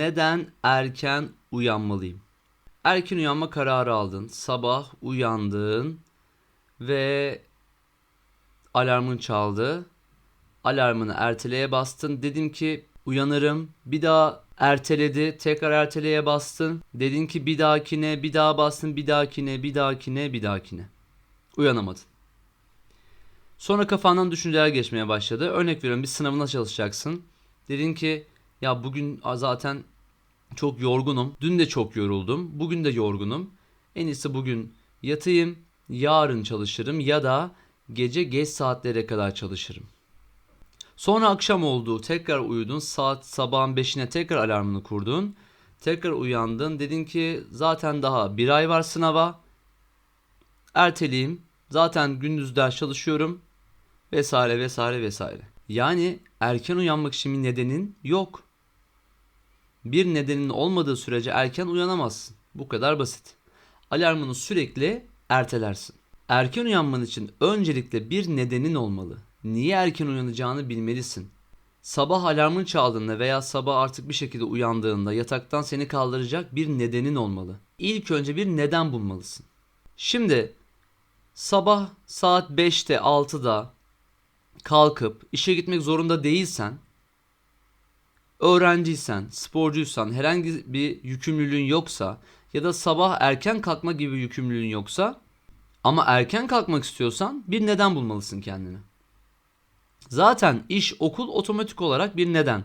Neden erken uyanmalıyım? Erken uyanma kararı aldın. Sabah uyandın ve alarmın çaldı. Alarmını erteleye bastın. Dedim ki uyanırım. Bir daha erteledi. Tekrar erteleye bastın. Dedin ki bir dahakine, bir daha bastın, bir dahakine, bir dahakine, bir dahakine. Uyanamadın. Sonra kafandan düşünceler geçmeye başladı. Örnek veriyorum bir sınavına çalışacaksın. Dedin ki ya bugün zaten çok yorgunum. Dün de çok yoruldum. Bugün de yorgunum. En iyisi bugün yatayım. Yarın çalışırım ya da gece geç saatlere kadar çalışırım. Sonra akşam oldu. Tekrar uyudun. Saat sabahın 5'ine tekrar alarmını kurdun. Tekrar uyandın. Dedin ki zaten daha bir ay var sınava. Erteleyeyim. Zaten gündüz ders çalışıyorum. Vesaire vesaire vesaire. Yani erken uyanmak için bir nedenin yok. Bir nedenin olmadığı sürece erken uyanamazsın. Bu kadar basit. Alarmını sürekli ertelersin. Erken uyanman için öncelikle bir nedenin olmalı. Niye erken uyanacağını bilmelisin. Sabah alarmın çaldığında veya sabah artık bir şekilde uyandığında yataktan seni kaldıracak bir nedenin olmalı. İlk önce bir neden bulmalısın. Şimdi sabah saat 5'te 6'da kalkıp işe gitmek zorunda değilsen, öğrenciysen, sporcuysan, herhangi bir yükümlülüğün yoksa ya da sabah erken kalkma gibi yükümlülüğün yoksa ama erken kalkmak istiyorsan bir neden bulmalısın kendine. Zaten iş, okul otomatik olarak bir neden.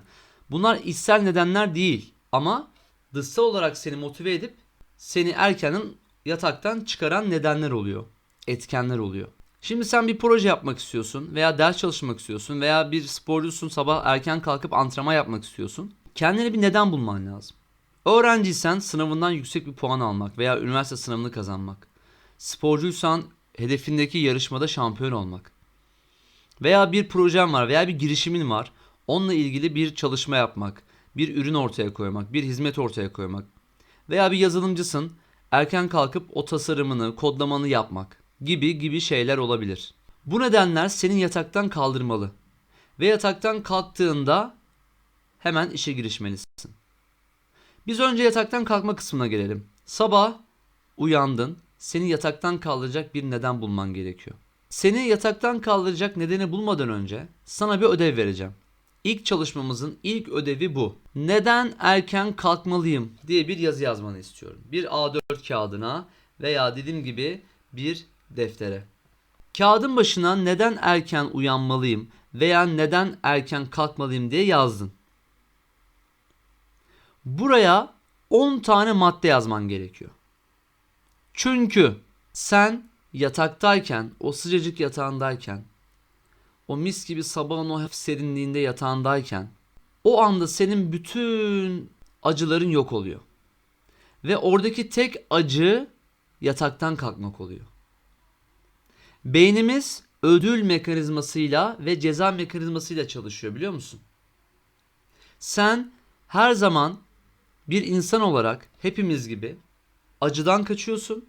Bunlar içsel nedenler değil ama dışsal olarak seni motive edip seni erkenden yataktan çıkaran nedenler oluyor. Etkenler oluyor. Şimdi sen bir proje yapmak istiyorsun veya ders çalışmak istiyorsun veya bir sporcusun sabah erken kalkıp antrenman yapmak istiyorsun. Kendine bir neden bulman lazım. Öğrenciysen sınavından yüksek bir puan almak veya üniversite sınavını kazanmak. Sporcuysan hedefindeki yarışmada şampiyon olmak. Veya bir projen var veya bir girişimin var. Onunla ilgili bir çalışma yapmak, bir ürün ortaya koymak, bir hizmet ortaya koymak. Veya bir yazılımcısın, erken kalkıp o tasarımını, kodlamanı yapmak gibi gibi şeyler olabilir. Bu nedenler senin yataktan kaldırmalı. Ve yataktan kalktığında hemen işe girişmelisin. Biz önce yataktan kalkma kısmına gelelim. Sabah uyandın, seni yataktan kaldıracak bir neden bulman gerekiyor. Seni yataktan kaldıracak nedeni bulmadan önce sana bir ödev vereceğim. İlk çalışmamızın ilk ödevi bu. Neden erken kalkmalıyım diye bir yazı yazmanı istiyorum. Bir A4 kağıdına veya dediğim gibi bir deftere. Kağıdın başına neden erken uyanmalıyım veya neden erken kalkmalıyım diye yazdın. Buraya 10 tane madde yazman gerekiyor. Çünkü sen yataktayken, o sıcacık yatağındayken, o mis gibi sabahın o hafif serinliğinde yatağındayken, o anda senin bütün acıların yok oluyor. Ve oradaki tek acı yataktan kalkmak oluyor. Beynimiz ödül mekanizmasıyla ve ceza mekanizmasıyla çalışıyor biliyor musun? Sen her zaman bir insan olarak hepimiz gibi acıdan kaçıyorsun.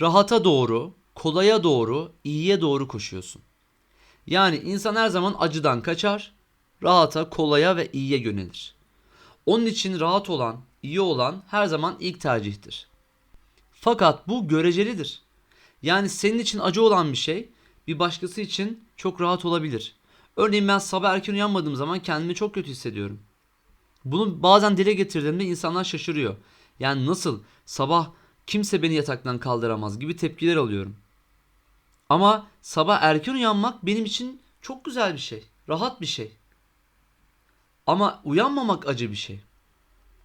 Rahata doğru, kolaya doğru, iyiye doğru koşuyorsun. Yani insan her zaman acıdan kaçar, rahata, kolaya ve iyiye yönelir. Onun için rahat olan, iyi olan her zaman ilk tercihtir. Fakat bu görecelidir. Yani senin için acı olan bir şey bir başkası için çok rahat olabilir. Örneğin ben sabah erken uyanmadığım zaman kendimi çok kötü hissediyorum. Bunu bazen dile getirdiğimde insanlar şaşırıyor. Yani nasıl sabah kimse beni yataktan kaldıramaz gibi tepkiler alıyorum. Ama sabah erken uyanmak benim için çok güzel bir şey. Rahat bir şey. Ama uyanmamak acı bir şey.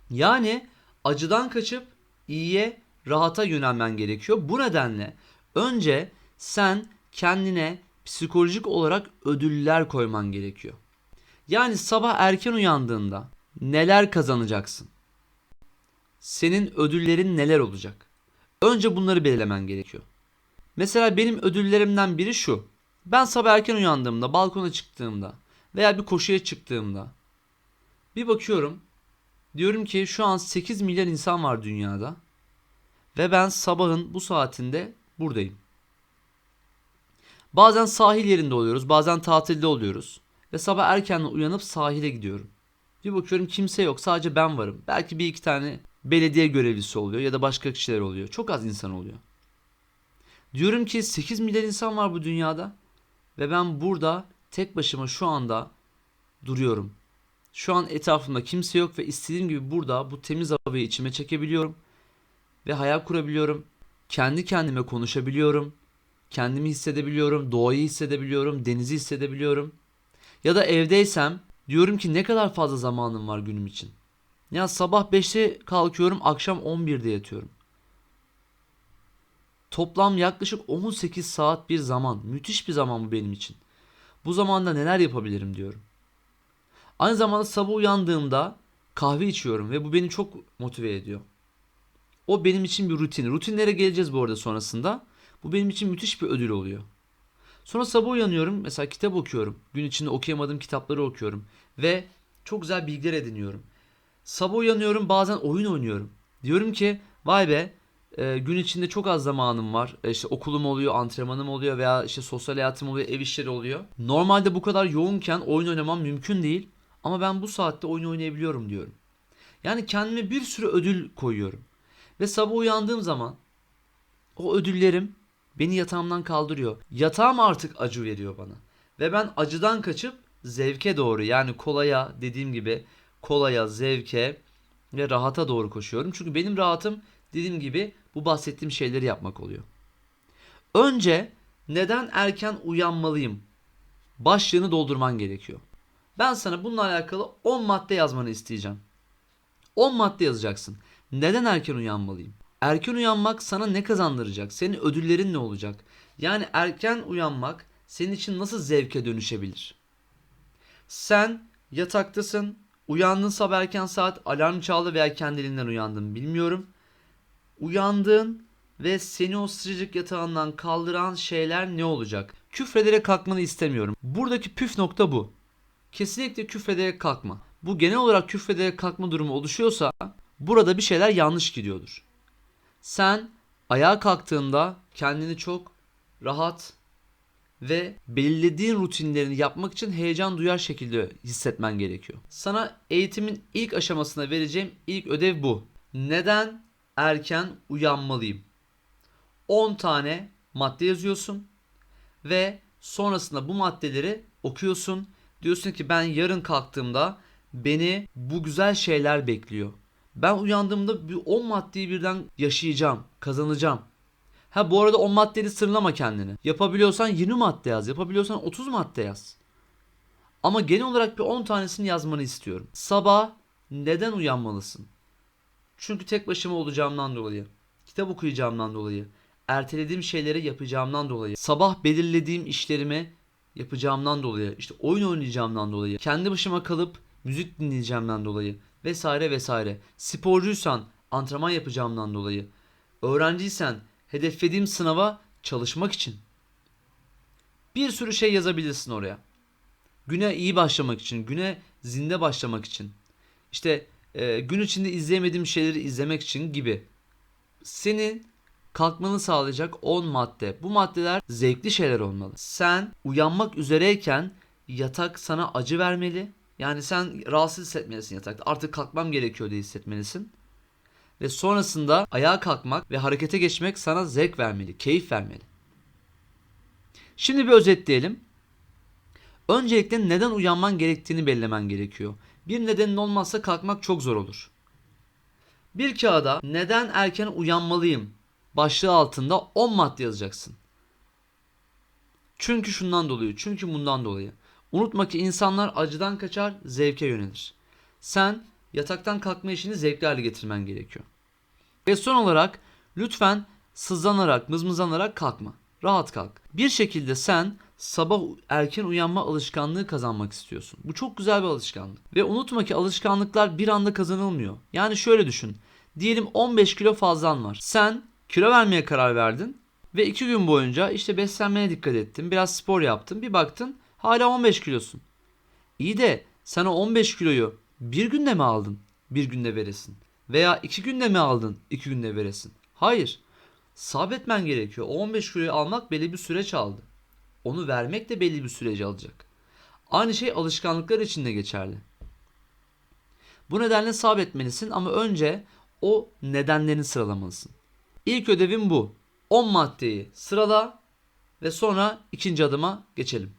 Yani acıdan kaçıp iyiye, rahata yönelmen gerekiyor. Bu nedenle önce sen kendine psikolojik olarak ödüller koyman gerekiyor. Yani sabah erken uyandığında neler kazanacaksın? Senin ödüllerin neler olacak? Önce bunları belirlemen gerekiyor. Mesela benim ödüllerimden biri şu. Ben sabah erken uyandığımda, balkona çıktığımda veya bir koşuya çıktığımda bir bakıyorum. Diyorum ki şu an 8 milyar insan var dünyada ve ben sabahın bu saatinde buradayım. Bazen sahil yerinde oluyoruz, bazen tatilde oluyoruz ve sabah erken uyanıp sahile gidiyorum. Bir bakıyorum kimse yok. Sadece ben varım. Belki bir iki tane belediye görevlisi oluyor ya da başka kişiler oluyor. Çok az insan oluyor. Diyorum ki 8 milyar insan var bu dünyada ve ben burada tek başıma şu anda duruyorum. Şu an etrafımda kimse yok ve istediğim gibi burada bu temiz havayı içime çekebiliyorum ve hayal kurabiliyorum. Kendi kendime konuşabiliyorum. Kendimi hissedebiliyorum, doğayı hissedebiliyorum, denizi hissedebiliyorum. Ya da evdeysem diyorum ki ne kadar fazla zamanım var günüm için. Ya sabah 5'te kalkıyorum, akşam 11'de yatıyorum. Toplam yaklaşık 18 saat bir zaman. Müthiş bir zaman bu benim için. Bu zamanda neler yapabilirim diyorum. Aynı zamanda sabah uyandığımda kahve içiyorum ve bu beni çok motive ediyor. O benim için bir rutin. Rutinlere geleceğiz bu arada sonrasında. Bu benim için müthiş bir ödül oluyor. Sonra sabah uyanıyorum. Mesela kitap okuyorum. Gün içinde okuyamadığım kitapları okuyorum. Ve çok güzel bilgiler ediniyorum. Sabah uyanıyorum bazen oyun oynuyorum. Diyorum ki vay be e, gün içinde çok az zamanım var. E, okulum oluyor, antrenmanım oluyor veya işte sosyal hayatım oluyor, ev işleri oluyor. Normalde bu kadar yoğunken oyun oynamam mümkün değil. Ama ben bu saatte oyun oynayabiliyorum diyorum. Yani kendime bir sürü ödül koyuyorum. Ve sabah uyandığım zaman o ödüllerim beni yatağımdan kaldırıyor. Yatağım artık acı veriyor bana. Ve ben acıdan kaçıp zevke doğru yani kolaya dediğim gibi kolaya, zevke ve rahata doğru koşuyorum. Çünkü benim rahatım dediğim gibi bu bahsettiğim şeyleri yapmak oluyor. Önce neden erken uyanmalıyım? Başlığını doldurman gerekiyor. Ben sana bununla alakalı 10 madde yazmanı isteyeceğim. 10 madde yazacaksın. Neden erken uyanmalıyım? Erken uyanmak sana ne kazandıracak? Senin ödüllerin ne olacak? Yani erken uyanmak senin için nasıl zevke dönüşebilir? Sen yataktasın, uyandın sabah erken saat, alarm çaldı veya kendiliğinden uyandın bilmiyorum. Uyandın ve seni o sıcacık yatağından kaldıran şeyler ne olacak? Küfrederek kalkmanı istemiyorum. Buradaki püf nokta bu. Kesinlikle küfrederek kalkma. Bu genel olarak küfrederek kalkma durumu oluşuyorsa burada bir şeyler yanlış gidiyordur. Sen ayağa kalktığında kendini çok rahat ve belirlediğin rutinlerini yapmak için heyecan duyar şekilde hissetmen gerekiyor. Sana eğitimin ilk aşamasında vereceğim ilk ödev bu. Neden erken uyanmalıyım? 10 tane madde yazıyorsun ve sonrasında bu maddeleri okuyorsun. Diyorsun ki ben yarın kalktığımda beni bu güzel şeyler bekliyor. Ben uyandığımda bir 10 maddeyi birden yaşayacağım, kazanacağım. Ha bu arada 10 maddeyi sınırlama kendini. Yapabiliyorsan 20 madde yaz, yapabiliyorsan 30 madde yaz. Ama genel olarak bir 10 tanesini yazmanı istiyorum. Sabah neden uyanmalısın? Çünkü tek başıma olacağımdan dolayı. Kitap okuyacağımdan dolayı. Ertelediğim şeyleri yapacağımdan dolayı. Sabah belirlediğim işlerimi yapacağımdan dolayı. işte oyun oynayacağımdan dolayı. Kendi başıma kalıp müzik dinleyeceğimden dolayı. Vesaire vesaire. Sporcuysan antrenman yapacağımdan dolayı. Öğrenciysen hedeflediğim sınava çalışmak için. Bir sürü şey yazabilirsin oraya. Güne iyi başlamak için, güne zinde başlamak için. İşte e, gün içinde izleyemediğim şeyleri izlemek için gibi. Senin kalkmanı sağlayacak 10 madde. Bu maddeler zevkli şeyler olmalı. Sen uyanmak üzereyken yatak sana acı vermeli. Yani sen rahatsız hissetmelisin yatakta. Artık kalkmam gerekiyor diye hissetmelisin. Ve sonrasında ayağa kalkmak ve harekete geçmek sana zevk vermeli, keyif vermeli. Şimdi bir özetleyelim. Öncelikle neden uyanman gerektiğini belirlemen gerekiyor. Bir nedenin olmazsa kalkmak çok zor olur. Bir kağıda neden erken uyanmalıyım başlığı altında 10 madde yazacaksın. Çünkü şundan dolayı, çünkü bundan dolayı. Unutma ki insanlar acıdan kaçar, zevke yönelir. Sen yataktan kalkma işini zevkli hale getirmen gerekiyor. Ve son olarak lütfen sızlanarak, mızmızlanarak kalkma. Rahat kalk. Bir şekilde sen sabah erken uyanma alışkanlığı kazanmak istiyorsun. Bu çok güzel bir alışkanlık. Ve unutma ki alışkanlıklar bir anda kazanılmıyor. Yani şöyle düşün. Diyelim 15 kilo fazlan var. Sen kilo vermeye karar verdin ve 2 gün boyunca işte beslenmeye dikkat ettin. Biraz spor yaptın. Bir baktın hala 15 kilosun. İyi de sen o 15 kiloyu bir günde mi aldın? Bir günde veresin. Veya iki günde mi aldın? iki günde veresin. Hayır. Sabretmen gerekiyor. O 15 kiloyu almak belli bir süreç aldı. Onu vermek de belli bir süreci alacak. Aynı şey alışkanlıklar için de geçerli. Bu nedenle sabretmelisin ama önce o nedenlerini sıralamalısın. İlk ödevin bu. 10 maddeyi sırala ve sonra ikinci adıma geçelim.